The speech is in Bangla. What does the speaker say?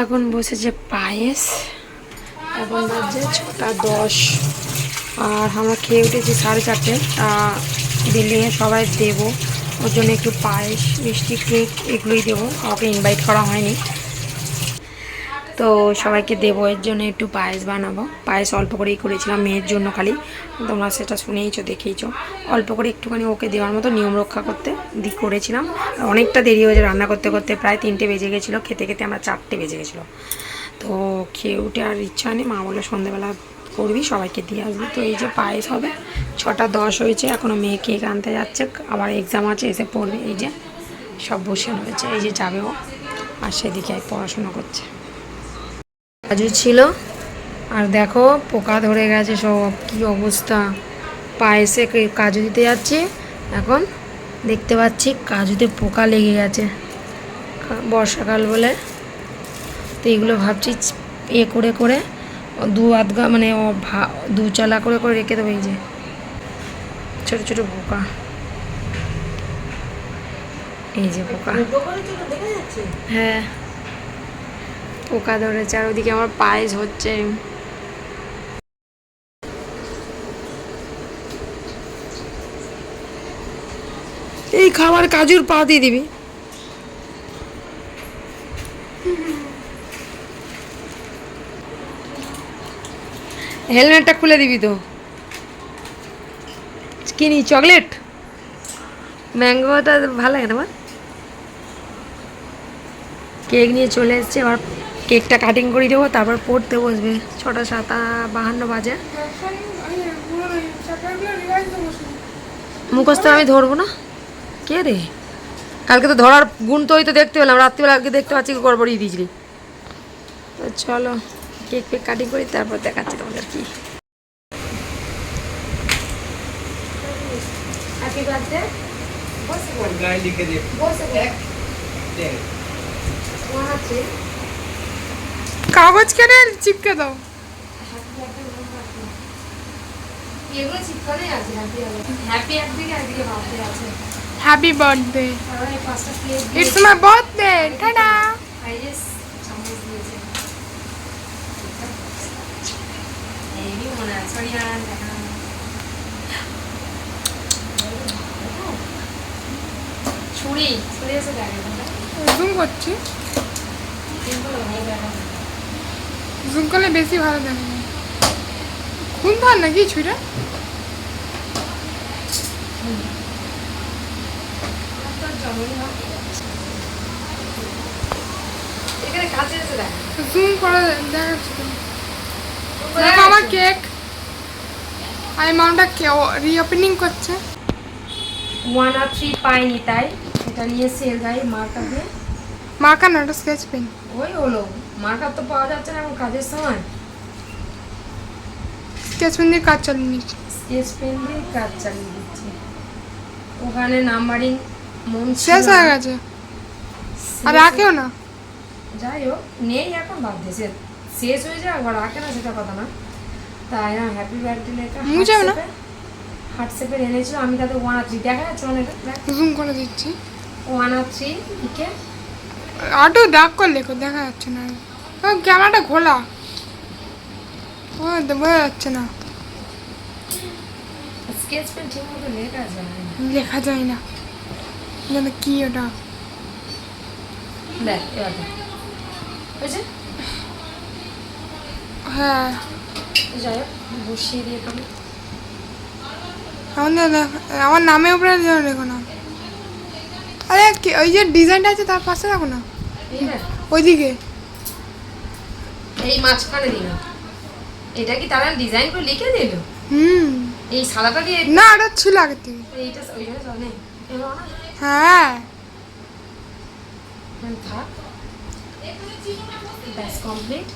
এখন বসেছে পায়েস, এখন বাজছে ছটা দশ। আর আমরা খেয়ে উঠেছি সাড়ে চারটে। তা বিল্ডিংয়ে সবাই দেবো। ওর জন্য একটু পায়েস, মিষ্টি কেক এগুলোই দেবো। আমাকে ইনভাইট করা হয়নি। তো সবাইকে দেবো, এর জন্য একটু পায়েস বানাবো। পায়েস অল্প করেই করেছিলাম মেয়ের জন্য খালি। তোমরা সেটা শুনেইছো, দেখেইছো। অল্প করে একটুখানি ওকে দেওয়ার মতো নিয়ম রক্ষা করতে দি, করেছিলাম। অনেকটা দেরি হয়েছে রান্না করতে করতে, প্রায় তিনটে বেজে গেছিল, খেতে খেতে আমরা চারটে বেজে গেছিল। তো খেয়ে উঠে আর ইচ্ছা নেই, মা বলে সন্ধেবেলা করবি, সবাইকে দিয়ে আসবি। তো এই যে পায়েস হবে, ছটা দশ হয়েছে এখনও মেয়ে কেক আনতে যাচ্ছে, আবার এক্সাম আছে, এসে পড়বে। এই যে সব বসে রয়েছে, এই যে যাবে ও। আর সেদিকে পড়াশোনা করছে। কাজু ছিল। আর দেখো পোকা ধরে গেছে সব। কি অবস্থা? পায়েসে কাজু দিতে যাচ্ছি। এখন দেখতে পাচ্ছি কাজুতে পোকা লেগে গেছে। বর্ষাকাল বলে। তো এগুলো ভাবছি এ করে করে দু আধগা মানে দু চালা করে করে রেখে দেবো এই যে। ছোটো ছোটো পোকা। এই যে পোকা। হ্যাঁ। পোকা ধরেছে আর ওদিকে আমার পায়েস হচ্ছে। এই খাবার কাজুর পা দিয়ে দিবি। হেলমেটটা খুলে দিবি তো। কিনি চকলেট? ম্যাঙ্গোটা ভালো লাগে তোমার? কেক নিয়ে চলে এসছে, এবার কেকটা কাটিং করে দেবো তারপর পড়তে বসবে। ছটা সাতা বাহান্ন বাজে। মুখস্থ আমি ধরবো না? কে রে? কালকে তো ধরার গুণ তো ওই তো দেখতে পেলাম রাত্রিবেলা আজকে দেখতে পাচ্ছি গড়বড়িয়ে দিয়েছিলি। তো চলো কেক ফেক কাটিং করি তারপর দেখাচ্ছি তোমাদের কি। বসে দেখ। আছে কাগজ কেটে চিপকে দাও। Happy birthday it's my birthday tata. না। ছুরি ছুরি এসে দেখে জুম করছি। জুম করলে বেশি ভালো দেখা যায় খুন ধার নাকি কাছে জুম করে দেখাচ্ছি। দেখো আমার কেক আর মামটা রিওপেনিং করছে? ওয়ান আর থ্রি পাইনি তাই। এটা নিয়ে সেল যাই মার্কার দিয়ে মার্কার না ওটা স্কেচ পেন ওই হলো। মার্কার তো পাওয়া যাচ্ছে না এখন কাজের সময়। স্কেচ পেন দিয়ে কাজ চালিয়ে নিচ্ছি। স্কেচ পেন দিয়ে কাজ চালিয়ে দিচ্ছি। ওখানে নাম্বারিং মন শেষ হয়ে গেছে। আর রাখেও না। যাই হোক নেই এখন বাদ দিয়েছে শেষ হয়ে যায় আবার রাখে না সেটা কথা না। তাই না হ্যাপি বার্থডে লেখা মুছাবে না? হোয়াটসঅ্যাপে এনেছিল আমি তাতে ওয়ান আর থ্রি দেখা যাচ্ছে অনেক জুম করে দিচ্ছি। ওয়ান আর থ্রি লিখে আটো দাগ করে লেখো দেখা যাচ্ছে না। ক্যামেরাটা ঘোলা ও বোঝা যাচ্ছে না। স্কেচ পেন ঠিক লেখা যায় না। লেখা যায় না। জানো কি ওটা? দেখ এবার দেখ। হ্যাঁ। যাই হোক বসিয়ে দিয়ে খাব আমাদের দেখ- আমার নামের উপরে যেন লেখো না। আরে কি- ওই যে ডিজাইনটা আছে তার পাশে রাখো না। ওইদিকে। এই মাঝখানে দিল। এটা কি তারা ডিজাইন করে লিখে দিল? হুম। এই সাদাটা কি না এটা ছিল আগে থেকে। এইটা ওই জন্য হ্যাঁ। থাক। ব্যাস কমপ্লিট